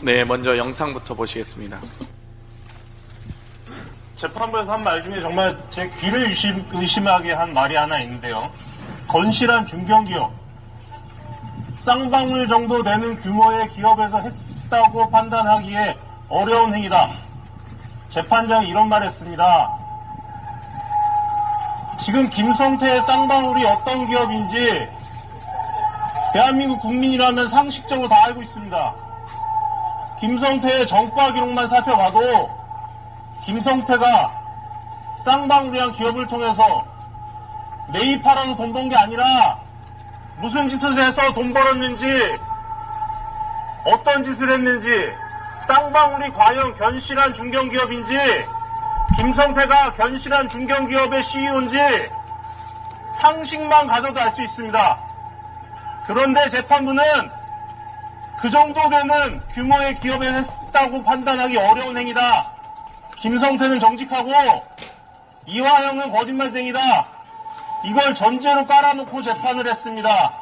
네, 먼저 영상부터 보시겠습니다. 재판부에서 한 말 중에 정말 제 귀를 의심, 의심하게 한 말이 하나 있는데요. 건실한 중견기업, 쌍방울 정도 되는 규모의 기업에서 했다고 판단하기에 어려운 행위다. 재판장이 이런 말 했습니다. 지금 김성태의 쌍방울이 어떤 기업인지 대한민국 국민이라면 상식적으로 다 알고 있습니다. 김성태의 정과 기록만 살펴봐도 김성태가 쌍방울이란 기업을 통해서 매입하라고 돈 번 게 아니라 무슨 짓을 해서 돈 벌었는지 어떤 짓을 했는지 쌍방울이 과연 견실한 중견기업인지 김성태가 견실한 중견기업의 CEO인지 상식만 가져도 알 수 있습니다. 그런데 재판부는 그 정도 되는 규모의 기업에 했다고 판단하기 어려운 행위다. 김성태는 정직하고 이화영은 거짓말쟁이다. 이걸 전제로 깔아놓고 재판을 했습니다.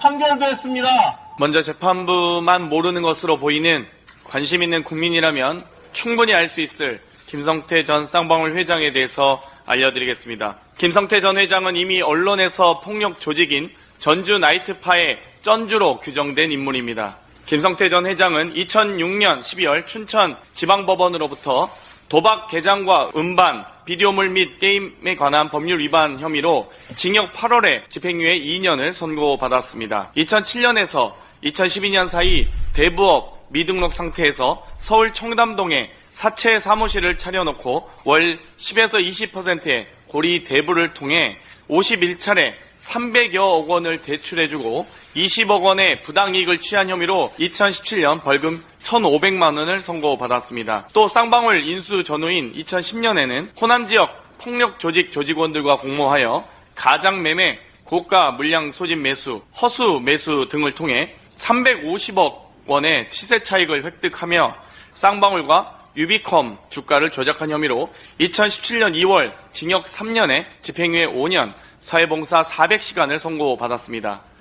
판결도 했습니다. 먼저 재판부만 모르는 것으로 보이는 관심 있는 국민이라면 충분히 알 수 있을 김성태 전 쌍방울 회장에 대해서 알려드리겠습니다. 김성태 전 회장은 이미 언론에서 폭력 조직인 전주 나이트파의 쩐주로 규정된 인물입니다. 김성태 전 회장은 2006년 12월 춘천 지방법원으로부터 도박 개장과 음반, 비디오물 및 게임에 관한 법률 위반 혐의로 징역 8월에 집행유예 2년을 선고받았습니다. 2007년에서 2012년 사이 대부업 미등록 상태에서 서울 청담동에 사채 사무실을 차려놓고 월 10에서 20%의 고리 대부를 통해 51차례 300여억 원을 대출해주고 20억 원의 부당이익을 취한 혐의로 2017년 벌금 1,500만 원을 선고받았습니다. 또 쌍방울 인수 전후인 2010년에는 호남 지역 폭력 조직 조직원들과 공모하여 가장 매매, 고가 물량 소진 매수, 허수 매수 등을 통해 350억 원의 시세 차익을 획득하며 쌍방울과 유비컴 주가를 조작한 혐의로 2017년 2월 징역 3년에 집행유예 5년, 사회봉사 400시간을 선고받았습니다.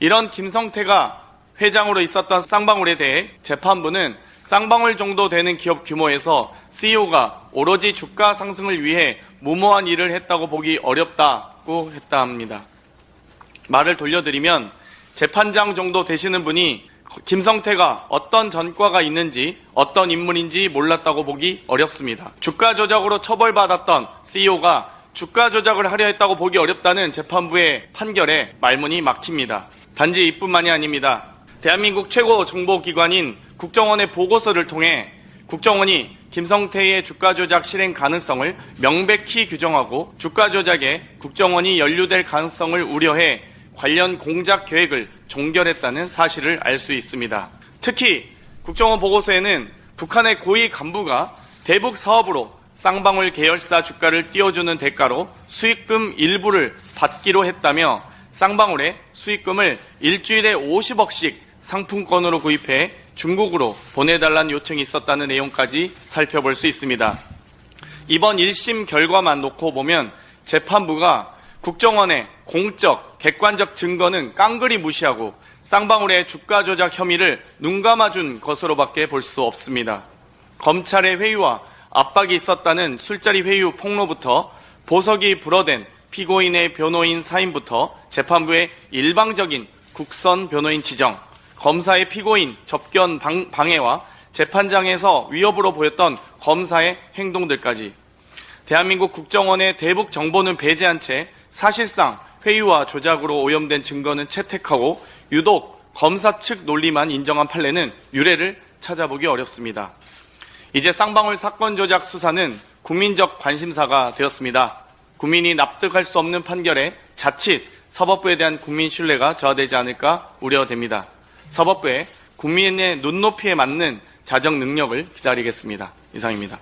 이런 김성태가 회장으로 있었던 쌍방울에 대해 재판부는 쌍방울 정도 되는 기업 규모에서 CEO가 오로지 주가 상승을 위해 무모한 일을 했다고 보기 어렵다고 했다 합니다. 말을 돌려드리면 재판장 정도 되시는 분이 김성태가 어떤 전과가 있는지 어떤 인물인지 몰랐다고 보기 어렵습니다. 주가 조작으로 처벌받았던 CEO가 주가 조작을 하려 했다고 보기 어렵다는 재판부의 판결에 말문이 막힙니다. 단지 이뿐만이 아닙니다. 대한민국 최고 정보기관인 국정원의 보고서를 통해 국정원이 김성태의 주가 조작 실행 가능성을 명백히 규정하고 주가 조작에 국정원이 연루될 가능성을 우려해 관련 공작 계획을 종결했다는 사실을 알 수 있습니다. 특히 국정원 보고서에는 북한의 고위 간부가 대북 사업으로 쌍방울 계열사 주가를 띄워주는 대가로 수익금 일부를 받기로 했다며 쌍방울에 수익금을 일주일에 50억씩 상품권으로 구입해 중국으로 보내달라는 요청이 있었다는 내용까지 살펴볼 수 있습니다. 이번 1심 결과만 놓고 보면 재판부가 국정원의 공적, 객관적 증거는 깡그리 무시하고 쌍방울의 주가 조작 혐의를 눈 감아준 것으로밖에 볼 수 없습니다. 검찰의 회유와 압박이 있었다는 술자리 회유 폭로부터 보석이 불어댄 피고인의 변호인 사인부터 재판부의 일방적인 국선 변호인 지정, 검사의 피고인 접견 방, 방해와 재판장에서 위협으로 보였던 검사의 행동들까지 대한민국 국정원의 대북 정보는 배제한 채 사실상 회유와 조작으로 오염된 증거는 채택하고 유독 검사 측 논리만 인정한 판례는 유례를 찾아보기 어렵습니다. 이제 쌍방울 사건 조작 수사는 국민적 관심사가 되었습니다. 국민이 납득할 수 없는 판결에 자칫 사법부에 대한 국민 신뢰가 저하되지 않을까 우려됩니다. 사법부의 국민의 눈높이에 맞는 자정 능력을 기다리겠습니다. 이상입니다.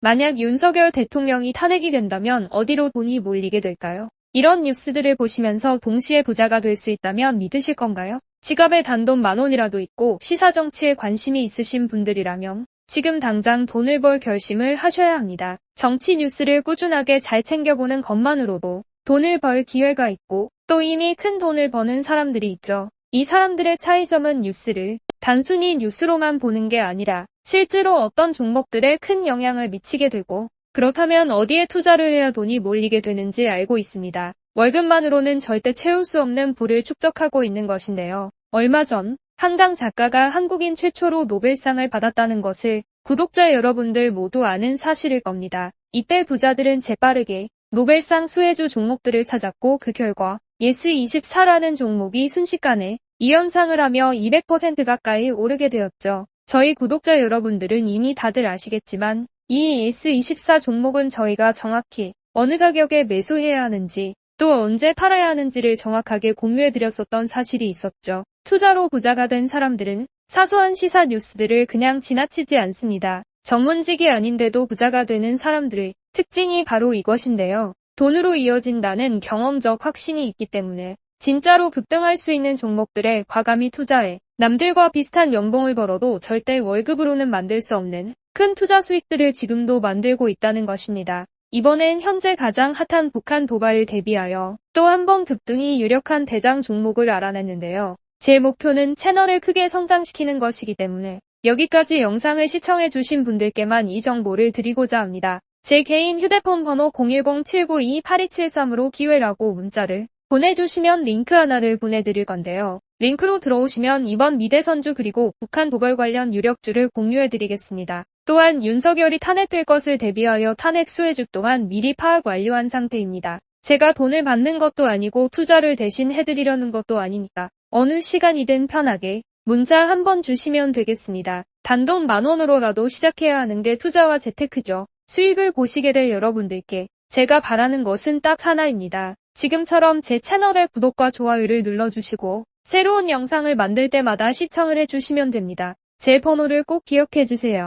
만약 윤석열 대통령이 탄핵이 된다면 어디로 돈이 몰리게 될까요? 이런 뉴스들을 보시면서 동시에 부자가 될 수 있다면 믿으실 건가요? 지갑에 단돈 만 원이라도 있고 시사 정치에 관심이 있으신 분들이라면 지금 당장 돈을 벌 결심을 하셔야 합니다. 정치 뉴스를 꾸준하게 잘 챙겨보는 것만으로도 돈을 벌 기회가 있고 또 이미 큰 돈을 버는 사람들이 있죠. 이 사람들의 차이점은 뉴스를 단순히 뉴스로만 보는 게 아니라 실제로 어떤 종목들에 큰 영향을 미치게 되고 그렇다면 어디에 투자를 해야 돈이 몰리게 되는지 알고 있습니다. 월급만으로는 절대 채울 수 없는 부를 축적하고 있는 것인데요. 얼마 전 한강 작가가 한국인 최초로 노벨상을 받았다는 것을 구독자 여러분들 모두 아는 사실일 겁니다. 이때 부자들은 재빠르게 노벨상 수혜주 종목들을 찾았고 그 결과 예스24라는 종목이 순식간에 2연상을 하며 200% 가까이 오르게 되었죠. 저희 구독자 여러분들은 이미 다들 아시겠지만 이 예스24 종목은 저희가 정확히 어느 가격에 매수해야 하는지 또 언제 팔아야 하는지를 정확하게 공유해드렸었던 사실이 있었죠. 투자로 부자가 된 사람들은 사소한 시사 뉴스들을 그냥 지나치지 않습니다. 전문직이 아닌데도 부자가 되는 사람들의 특징이 바로 이것인데요. 돈으로 이어진다는 경험적 확신이 있기 때문에 진짜로 급등할 수 있는 종목들에 과감히 투자해 남들과 비슷한 연봉을 벌어도 절대 월급으로는 만들 수 없는 큰 투자 수익들을 지금도 만들고 있다는 것입니다. 이번엔 현재 가장 핫한 북한 도발을 대비하여 또 한 번 급등이 유력한 대장 종목을 알아냈는데요. 제 목표는 채널을 크게 성장시키는 것이기 때문에 여기까지 영상을 시청해주신 분들께만 이 정보를 드리고자 합니다. 제 개인 휴대폰 번호 010-792-8273으로 기회라고 문자를 보내주시면 링크 하나를 보내드릴 건데요. 링크로 들어오시면 이번 미대선주 그리고 북한 도발 관련 유력주를 공유해드리겠습니다. 또한 윤석열이 탄핵될 것을 대비하여 탄핵 수혜주 또한 미리 파악 완료한 상태입니다. 제가 돈을 받는 것도 아니고 투자를 대신 해드리려는 것도 아니니까 어느 시간이든 편하게 문자 한 번 주시면 되겠습니다. 단돈 만 원으로라도 시작해야 하는 게 투자와 재테크죠. 수익을 보시게 될 여러분들께 제가 바라는 것은 딱 하나입니다. 지금처럼 제 채널의 구독과 좋아요를 눌러주시고 새로운 영상을 만들 때마다 시청을 해주시면 됩니다. 제 번호를 꼭 기억해주세요.